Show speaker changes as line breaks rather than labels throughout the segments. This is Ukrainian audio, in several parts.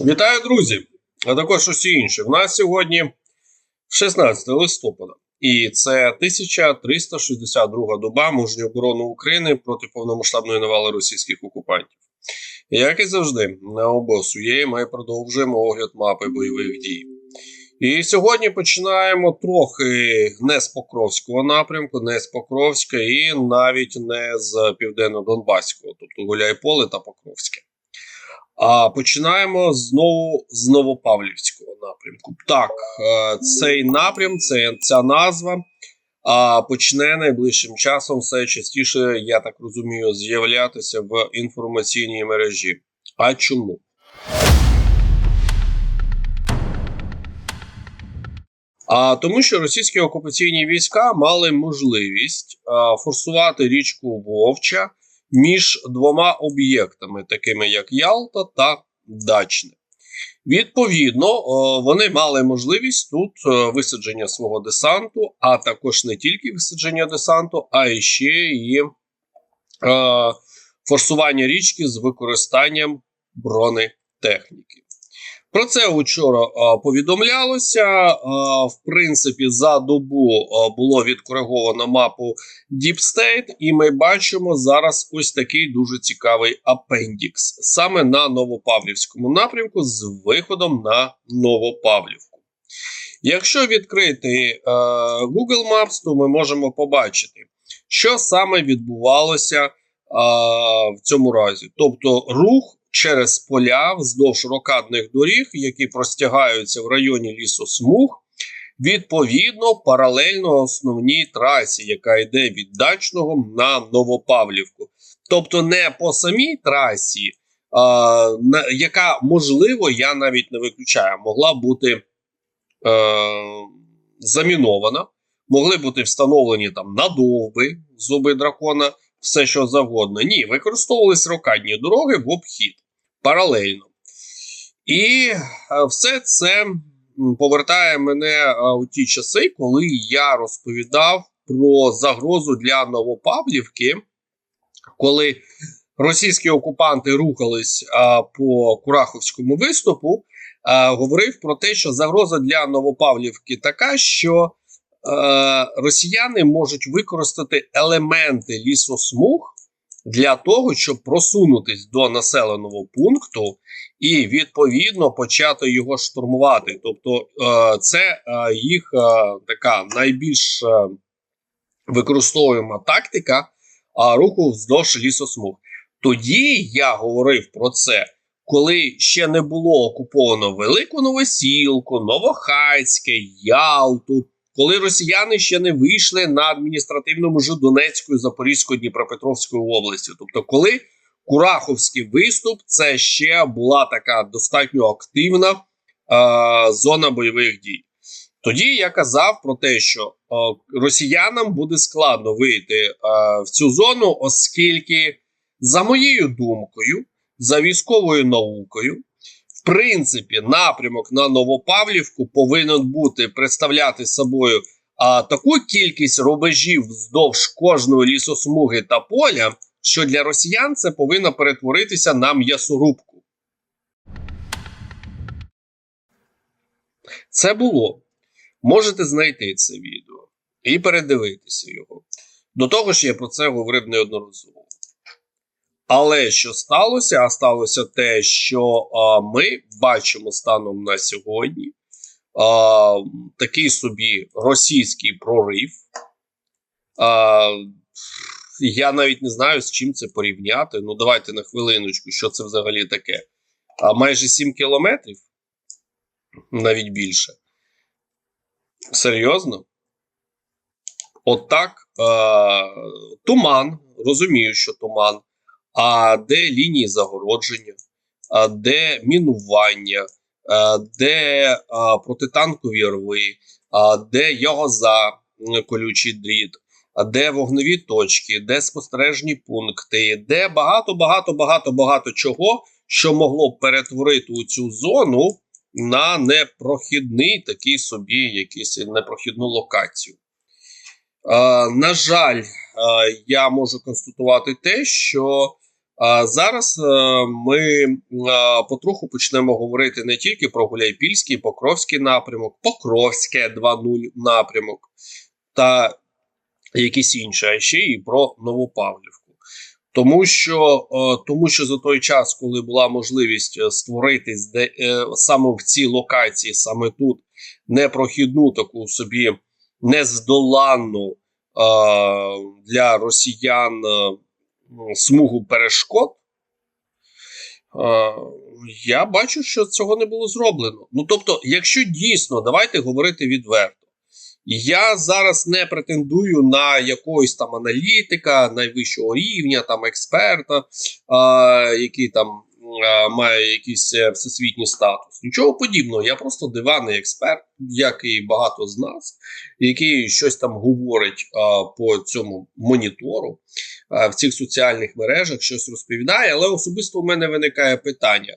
Вітаю, друзі! А також усі інші. У нас сьогодні 16 листопада, і це 1362 доба мужньої оборони України проти повномасштабної навали російських окупантів. Як і завжди, на обосу є, ми продовжуємо огляд мапи бойових дій. І сьогодні починаємо трохи не з Покровського напрямку, не з Покровська, і навіть не з південно-донбаського, тобто Гуляйполе та Покровське. А починаємо знову з Новопавлівського напрямку. Так, е, цей напрям, це ця назва почне найближчим часом все частіше, я так розумію, з'являтися в інформаційній мережі. А чому? А тому, що російські окупаційні війська мали можливість а, форсувати річку Вовча між двома об'єктами, такими як Ялта та Дачне. Відповідно, вони мали можливість тут е, висадження свого десанту, а також не тільки висадження десанту, а ще і е, форсування річки з використанням бронетехніки. Про це вчора повідомлялося. В принципі, за добу було відкориговано мапу Deep State, і ми бачимо зараз ось такий дуже цікавий апендікс саме на Новопавлівському напрямку з виходом на Новопавлівку. Якщо відкрити Google Maps, то ми можемо побачити, що саме відбувалося в цьому разі. Тобто рух через поля вздовж рокадних доріг, які простягаються в районі лісосмуг, відповідно паралельно основній трасі, яка йде від Дачного на Новопавлівку. Тобто не по самій трасі, а, яка можливо, я навіть не виключаю, могла бути е, замінована, могли бути встановлені там надовби, зуби дракона. Все, що завгодно. Ні, використовувались рокадні дороги в обхід паралельно. І е, все це повертає мене е, у ті часи, коли я розповідав про загрозу для Новопавлівки, коли російські окупанти рухались по Кураховському виступу, говорив про те, що загроза для Новопавлівки така, що а, росіяни можуть використати елементи лісосмуг для того, щоб просунутись до населеного пункту і відповідно почати його штурмувати. Тобто, е, це е, їх е, така найбільш використовуема тактика руху вздовж лісосмуг. Тоді я говорив про це. Коли ще не було окуповано Велику Новосілку, Новохайське, Ялту, коли росіяни ще не вийшли на адміністративну межу Донецької, Запорізької, Дніпропетровської області. Тобто, коли Кураховський виступ, це ще була така достатньо активна е, зона бойових дій. Тоді я казав про те, що е, росіянам буде складно вийти е, в цю зону, оскільки, за моєю думкою, за військовою наукою, принципі, напрямок на Новопавлівку повинен бути представляти собою а, таку кількість рубежів вздовж кожної лісосмуги та поля, що для росіян це повинно перетворитися на м'ясорубку. Це було. Можете знайти це відео і передивитися його. До того ж, я про це говорив неодноразово. Але що сталося? А сталося те, що а, ми бачимо станом на сьогодні а, такий собі російський прорив. А, Я навіть не знаю, з чим це порівняти. Ну, давайте на хвилиночку, що це взагалі таке. А майже 7 кілометрів, навіть більше. Серйозно? От От туман. Розумію, що туман а де лінії загородження, а де мінування, а де а, протитанкові рви, а де його за колючий дріт, а де вогневі точки, де спостережні пункти, де багато, багато, багато, багато чого, що могло б перетворити у цю зону на непрохідний такий собі якийсь непрохідну локацію. Uh, на жаль, uh, я можу констатувати те, що А зараз е, ми е, потроху почнемо говорити не тільки про Гуляйпільський, Покровський напрямок, Покровське 2.0 напрямок та якісь інші, а ще і про Новопавлівку. Тому що, е, тому що за той час, коли була можливість створити саме в цій локації, саме тут, непрохідну таку собі нездоланну для росіян смугу перешкод, я бачу, що цього не було зроблено. Ну тобто, якщо дійсно, давайте говорити відверто. Я зараз не претендую на якогось там аналітика найвищого рівня, там експерта, який там має якийсь е, всесвітній статус. Нічого подібного. Я просто диванний експерт, як і багато з нас, який щось там говорить а, по цьому монітору в цих соціальних мережах, щось розповідає. Але особисто в мене виникає питання.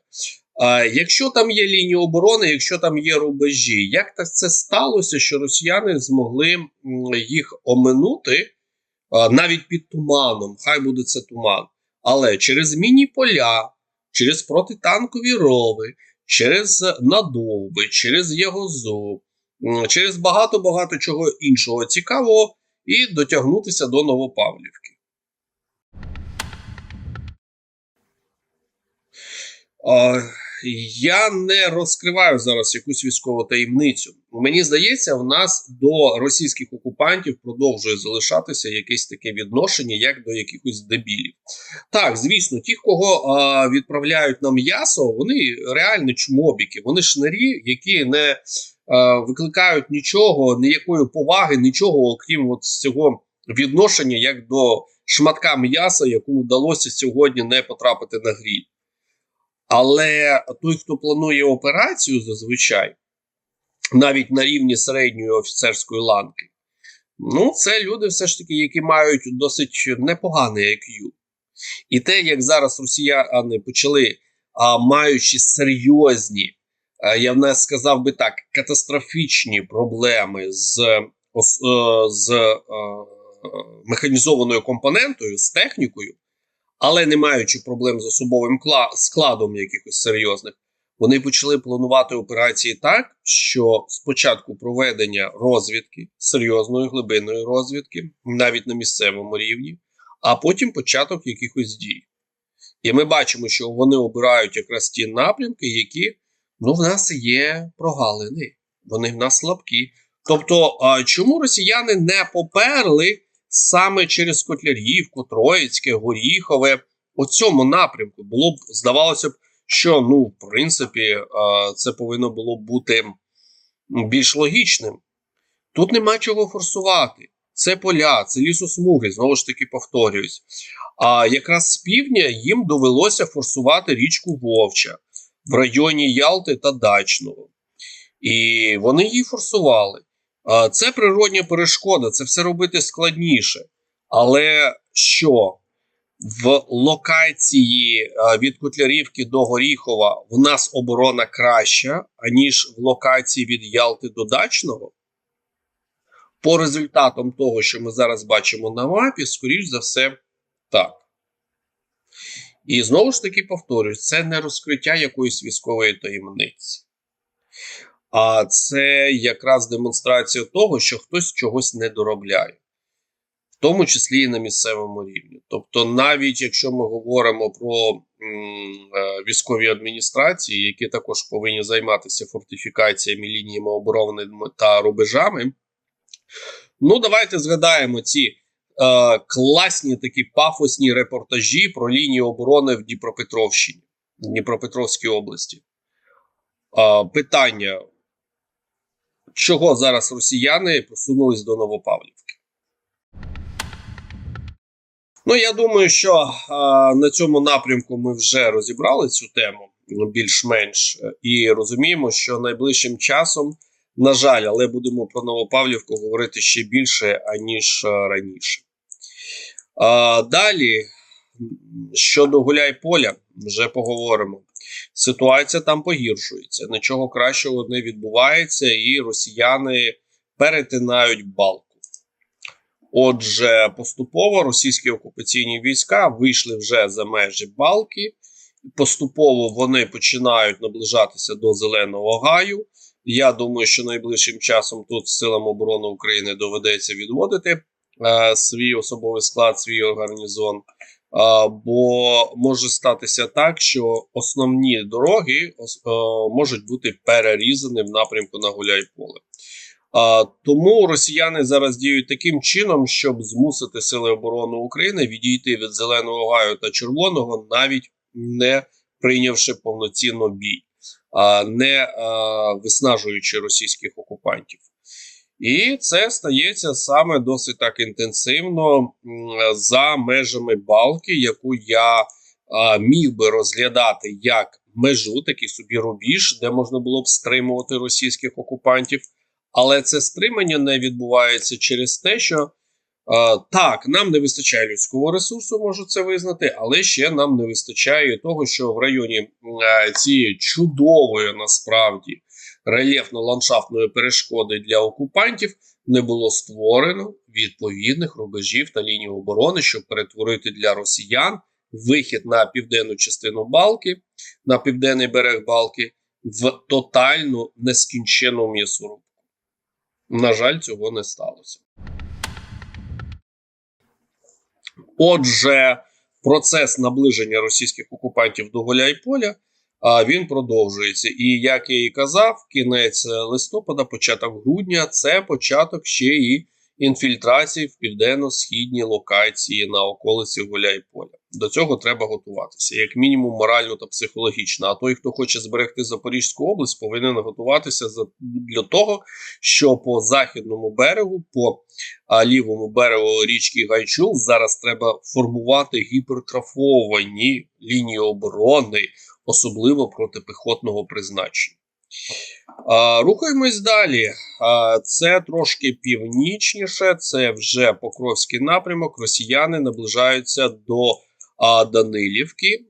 Якщо там є лінії оборони, якщо там є рубежі, як так це сталося, що росіяни змогли їх оминути навіть під туманом? Хай буде це туман, але через міні поля, через протитанкові рови, через надовби, через Єгозу, м, через багато багато чого іншого цікавого, і дотягнутися до Новопавлівки. Я не розкриваю зараз якусь військову таємницю. Мені здається, в нас до російських окупантів продовжує залишатися якесь таке відношення, як до якихось дебілів. Так, звісно, ті, кого а, відправляють на м'ясо, вони реально чмобіки, вони шнарі, які не а, викликають нічого, ніякої поваги, нічого, окрім от цього відношення, як до шматка м'яса, якому вдалося сьогодні не потрапити на гріль. Але той, хто планує операцію, зазвичай, навіть на рівні середньої офіцерської ланки, ну, це люди, все ж таки, які мають досить непоганий IQ. І те, як зараз росіяни почали, а, маючи серйозні, а, я в нас сказав би так, катастрофічні проблеми з, е, з е, механізованою компонентою, з технікою але не маючи проблем з особовим складом якихось серйозних, вони почали планувати операції так, що спочатку проведення розвідки, серйозної глибинної розвідки, навіть на місцевому рівні, а потім початок якихось дій. І ми бачимо, що вони обирають якраз ті напрямки, які ну, в нас є прогалини, вони в нас слабкі. Тобто, чому росіяни не поперли саме через Котлярівку, Троїцьке, Горіхове, у цьому напрямку було б, здавалося б, що ну, в принципі, це повинно було б бути більш логічним. Тут нема чого форсувати. Це поля, це лісосмуги, знову ж таки повторююсь. А якраз з півдня їм довелося форсувати річку Вовча в районі Ялти та Дачного. І вони її форсували. Це природня перешкода, це все робити складніше. Але що в локації від Котлярівки до Горіхова в нас оборона краща, аніж в локації від Ялти до Дачного? По результатам того, що ми зараз бачимо на мапі, скоріш за все, так. І знову ж таки повторюсь, це не розкриття якоїсь військової таємниці. А це якраз демонстрація того, що хтось чогось не доробляє, в тому числі і на місцевому рівні. Тобто, навіть якщо ми говоримо про е, військові адміністрації, які також повинні займатися фортифікаціями, лініями оборони та рубежами, ну давайте згадаємо ці е, класні такі пафосні репортажі про лінію оборони в Дніпропетровщині, Дніпропетровській області. Е, питання чого зараз росіяни просунулись до Новопавлівки. Ну, я думаю, що а, на цьому напрямку ми вже розібрали цю тему ну, більш-менш е, і розуміємо, що найближчим часом, на жаль, але будемо про Новопавлівку говорити ще більше, аніж раніше. А, далі, щодо Гуляйполя, вже поговоримо ситуація там погіршується. Нічого кращого не відбувається, і росіяни перетинають балку. Отже, поступово російські окупаційні війська вийшли вже за межі Балки. Поступово вони починають наближатися до Зеленого Гаю. Я думаю, що найближчим часом тут силам оборони України доведеться відводити е, свій особовий склад, свій гарнізон. Е, бо може статися так, що основні дороги е, можуть бути перерізані в напрямку на Гуляйполе. А, тому росіяни зараз діють таким чином, щоб змусити сили оборони України відійти від зеленого гаю та червоного, навіть не прийнявши повноцінно бій, не виснажуючи російських окупантів. І це стається саме досить так інтенсивно за межами балки, яку я міг би розглядати як межу, такий собі рубіж, де можна було б стримувати російських окупантів. Але це стримання не відбувається через те, що так, нам не вистачає людського ресурсу, можу це визнати, але ще нам не вистачає того, що в районі е, цієї чудової насправді рельєфно-ландшафтної перешкоди для окупантів не було створено відповідних рубежів та ліній оборони, щоб перетворити для росіян вихід на південну частину Балки, на південний берег Балки в тотальну нескінчену м'ясорубку. На жаль, цього не сталося. Отже, процес наближення російських окупантів до Гуляйполя а, він продовжується. І як я і казав, кінець листопада, початок грудня це початок ще і інфільтрації в південно-східні локації на околиці Гуляйполя. До цього треба готуватися, як мінімум морально та психологічно. А той, хто хоче зберегти Запорізьку область, повинен готуватися для того, що по західному берегу, по лівому берегу річки Гайчул, зараз треба формувати гіпертрофовані лінії оборони, особливо протипіхотного призначення. А, Рухаємось далі. Це трошки північніше, це вже Покровський напрямок. Росіяни наближаються до Данилівки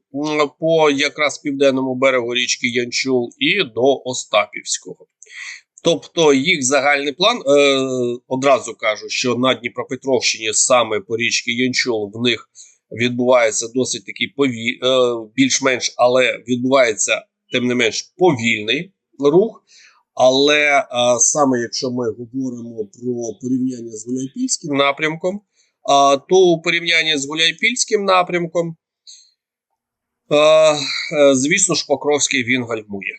по якраз південному берегу річки Янчул і до Остапівського. Тобто їх загальний план е, одразу кажу, що на Дніпропетровщині саме по річці Янчул в них відбувається досить такий пові... е, більш-менш, але відбувається тим не менш повільний рух. Але е, саме якщо ми говоримо про порівняння з Гуляйпільським напрямком, то у порівнянні з Гуляйпільським напрямком, е, звісно ж, Покровський він гальмує.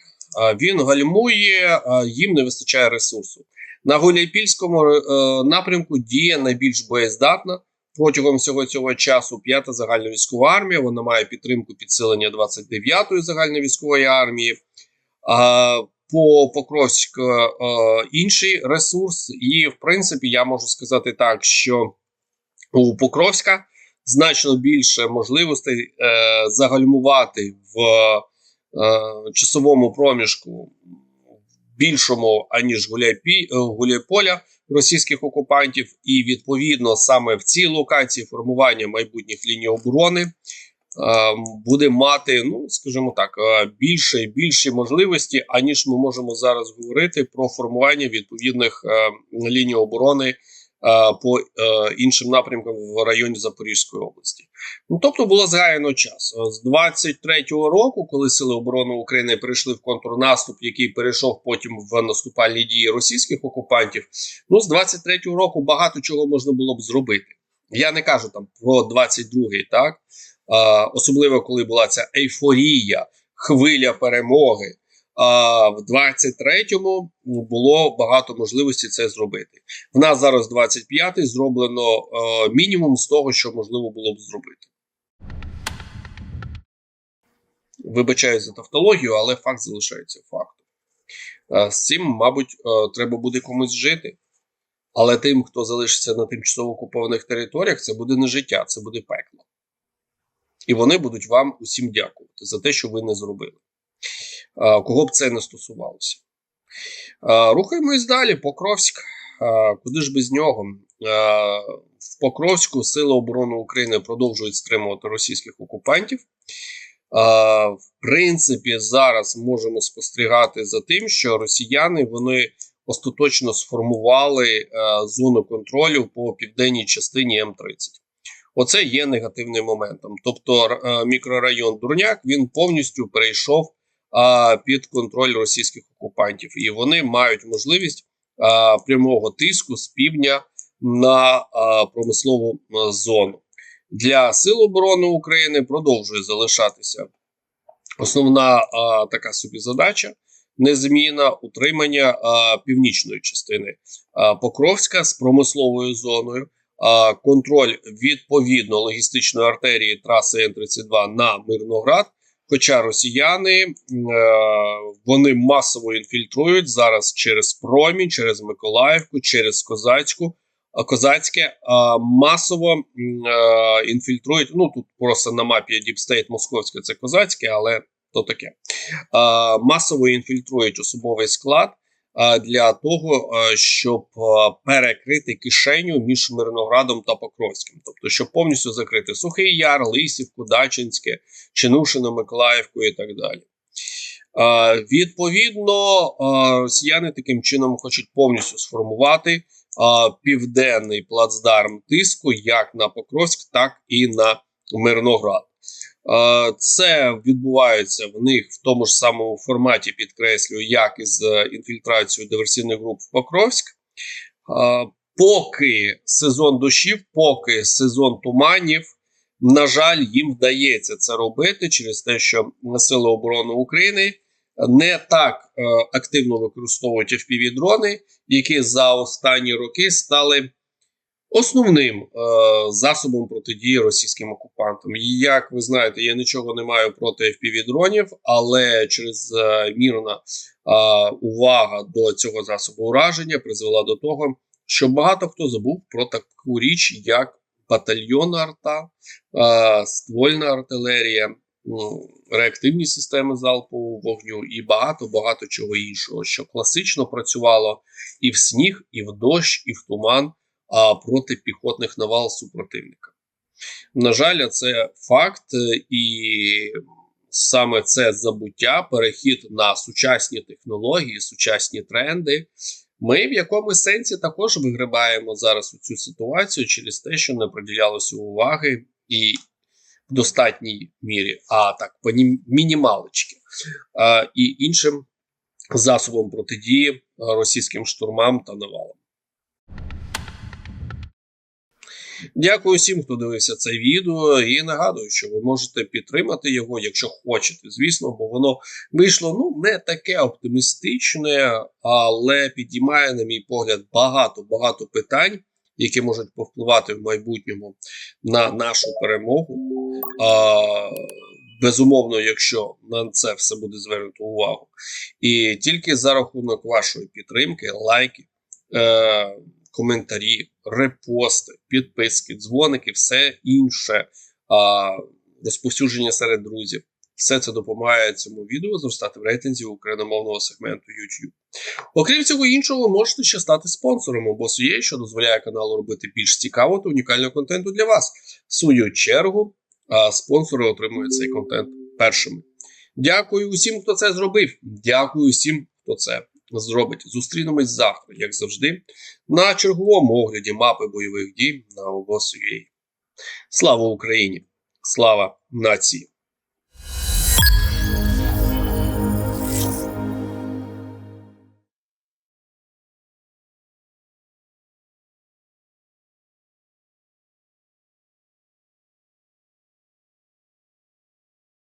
Він гальмує, їм не вистачає ресурсу. На Гуляйпільському е, напрямку діє найбільш боєздатна протягом всього цього часу п'ята загальновійськова армія. Вона має підтримку підсилення 29-ї загальновійськової армії. По Покровськ е, інший ресурс, і в принципі я можу сказати так, що у Покровська. Значно більше можливостей е, загальмувати в е, часовому проміжку більшому аніж Гуляйпі, е, Гуляйполя російських окупантів, і відповідно саме в цій локації формування майбутніх ліній оборони е, буде мати, ну скажімо так, е, більше і більші можливості, аніж ми можемо зараз говорити про формування відповідних е, ліній оборони по е, іншим напрямкам в районі Запорізької області. Ну тобто було згаяно час з 23-го року, коли сили оборони України перейшли в контрнаступ, який перейшов потім в наступальні дії російських окупантів. Ну з 23-го року багато чого можна було б зробити. Я не кажу там про 22-й, так особливо коли була ця ейфорія, хвиля перемоги. В 23-му було багато можливостей це зробити. В нас зараз 25-й зроблено е, мінімум з того, що можливо було б зробити. Вибачаю за тавтологію, але факт залишається фактом. Е, з цим, мабуть, е, треба буде комусь жити. Але тим, хто залишиться на тимчасово окупованих територіях, це буде не життя, це буде пекло. І вони будуть вам усім дякувати за те, що ви не зробили. Кого б це не стосувалося. Рухаємось далі. Покровськ. Куди ж без нього? В Покровську Сили оборони України продовжують стримувати російських окупантів. В принципі, зараз можемо спостерігати за тим, що росіяни вони остаточно сформували зону контролю по південній частині М30. Оце є негативним моментом. Тобто мікрорайон Дурняк він повністю перейшов під контроль російських окупантів, і вони мають можливість прямого тиску з півдня на промислову зону. Для Сил оборони України продовжує залишатися основна така собі задача незмінна утримання а, північної частини а, Покровська з промисловою зоною, а, контроль відповідно логістичної артерії траси Н-32 на Мирноград. Хоча росіяни е, вони масово інфільтрують зараз через Промінь, через Миколаївку, через Козацьку, Козацьке а, масово е, інфільтрують. Ну тут просто на мапі State Московське це Козацьке, але то таке. Масово інфільтрують особовий склад для того, щоб перекрити кишеню між Мирноградом та Покровським, тобто щоб повністю закрити Сухий Яр, Лисівку, Дачинське, Чинушино, Миколаївку і так далі. Відповідно, росіяни таким чином хочуть повністю сформувати південний плацдарм тиску як на Покровськ, так і на Мирноград. Це відбувається в них в тому ж самому форматі, підкреслюю, як і з е, інфільтрацією диверсійних груп в Покровськ. Поки сезон дощів, поки сезон туманів, на жаль, їм вдається це робити через те, що Сили оборони України не так е, активно використовують fpv дрони, які за останні роки стали основним е, засобом протидії російським окупантам. Як ви знаєте, я нічого не маю проти fpv дронів, але через е, мірна е, увага до цього засобу ураження призвела до того, що багато хто забув про таку річ, як батальйонна арта, е, ствольна артилерія. Реактивні системи залпового вогню і багато багато чого іншого, що класично працювало і в сніг, і в дощ, і в туман, а проти піхотних навал супротивника. На жаль, це факт, е, і саме це забуття, перехід на сучасні технології, сучасні тренди. Ми в якомусь сенсі також вигрибаємо зараз у цю ситуацію через те, що не приділялося уваги і в достатній мірі, а так по мінімалочки, і іншим засобом протидії російським штурмам та навалам. Дякую всім, хто дивився це відео, і нагадую, що ви можете підтримати його, якщо хочете, звісно, бо воно вийшло ну не таке оптимістичне, але підіймає, на мій погляд, багато багато питань, які можуть повпливати в майбутньому на нашу перемогу. А, безумовно, якщо на це все буде звернуто увагу, і тільки за рахунок вашої підтримки, лайки. Е, коментарі, репости, підписки, дзвоники, все інше, а, розповсюдження серед друзів. Все це допомагає цьому відео зростати в рейтинзі україномовного сегменту YouTube. Окрім цього іншого, можете ще стати спонсором або є, що дозволяє каналу робити більш цікавого та унікального контенту для вас. В свою чергу, спонсори отримують цей контент першими. Дякую усім, хто це зробив. Дякую всім, хто це зробить. Зустрінемось завтра, як завжди, на черговому огляді мапи бойових дій на ОВОС.UA. Слава Україні! Слава нації!